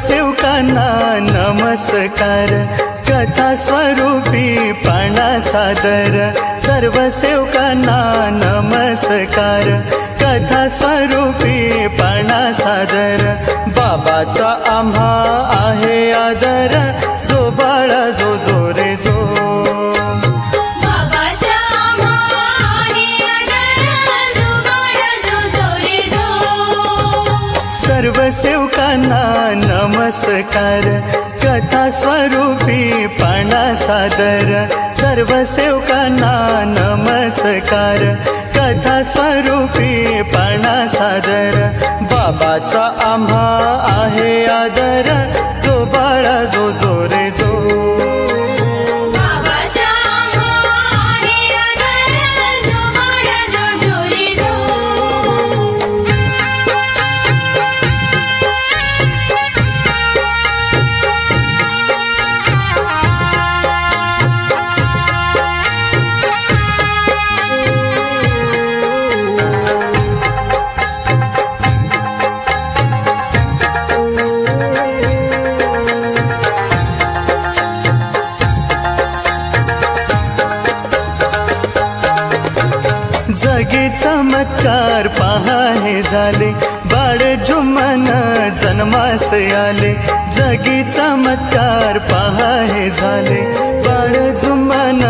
सेवकांना नमस्कार. कथा स्वरूपी पाणा सादर. सर्व सेवकांना नमस्कार. कथा स्वरूपी पाणा सादर. बाबाचा आम्हा आहे. सर्व सेवकांना नमस्कार. कथा स्वरूपी पाणा सादर. सर्व सेवकांना नमस्कार. कथा स्वरूपी पाणा सादर. बाबाचा आम्हा आहे आदर. जो बाळा जो जोरे जगी चमत्कार पहा हे झाले. बाळ जुमन जन्मास आले. जगी चमत्कार पहा हे झाले. बाळ जुमन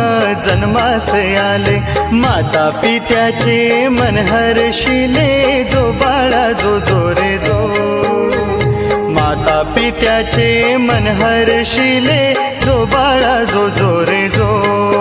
जन्मास आले. माता पित्याचे मन हर्षिले जो बाळा जो जो रे जो. माता पित्याचे मन हर्षिले जो बाळा जो जो रे जो.